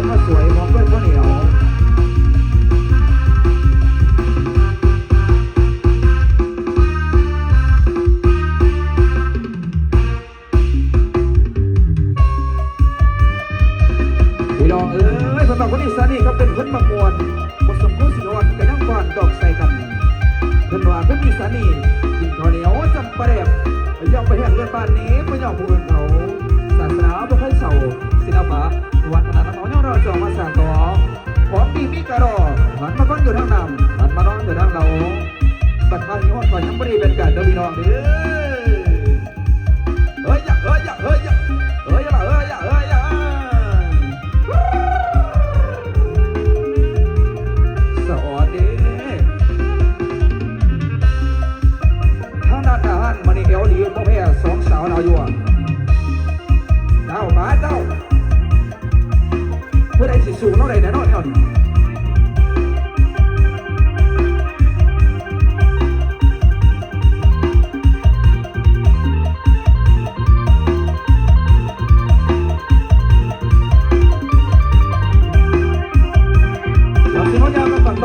ดข้าวสวยมอมด้วยข้าวเหนียวพี่น้องเอ้ยสำหรับคนอีสานี่เขาเป็นคนบางมวลบทสมโพธิสิอ่อนแต่นั่งก่อนดอกใส่กันเพ่นว่าคนอีสานี่กินข้าวเหนียวจำประเด็บย่องไปแห่งเลือดบ้านนี้ไม่ย่องผู้อื่นเขาศาสนาบ่ค่อยเศร้าศิลปะีมีกระรอหันมาฟังอยู่ทางนำหันมาน้องอยู่ทางเราบัดมาที่ห้องก่อยยังไรีเป็นกาดเดินพี่น้องเด้อเฮ้ยอย่าเฮ้ยอย่าเฮ้ยอย่าเฮ้ยอย่าเฮ้ยอย่าเฮ้ยอย่าสอดเด้ทางด้านทหารมันนี่เอวดีพ่อแพ้สองสาวเราอยู่เจ้ามาเจ้าเพื่อได้สิสูงเท่าไรแน่นอนแน่นอน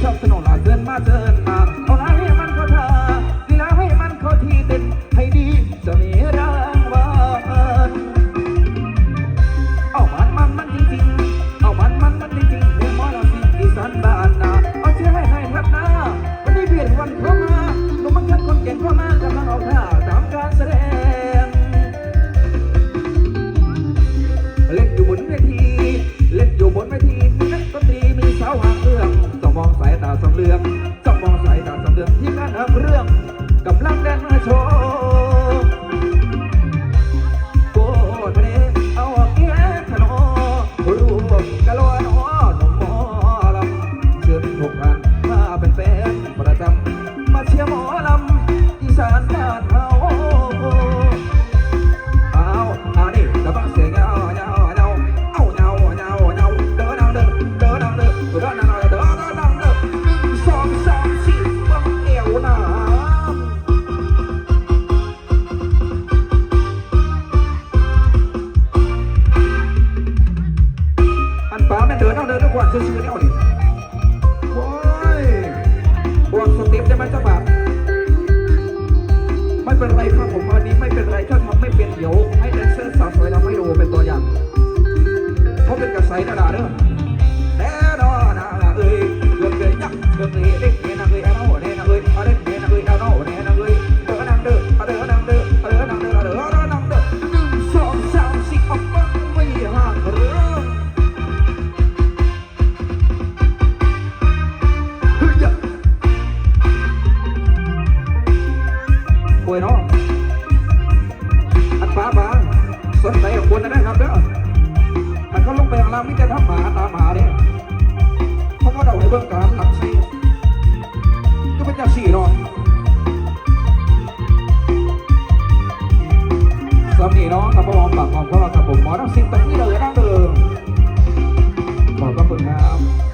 tough and all I've done my. 这是个料理 เนาะอันป้าบางสนใจกับคนนะครับเด้อมันเขาลงไปข้างล่างมิจะทำหมาตามหมาเนี่ยเขาก็เดาให้เบื้องกลางหลักสี่ก็เป็นจาสี่เนาะสำนีเนาะกับประมองปากของพวกับผมหมอทั้งสิ่งตรงนี้เลยนะเด้อขอบพระคุณครับ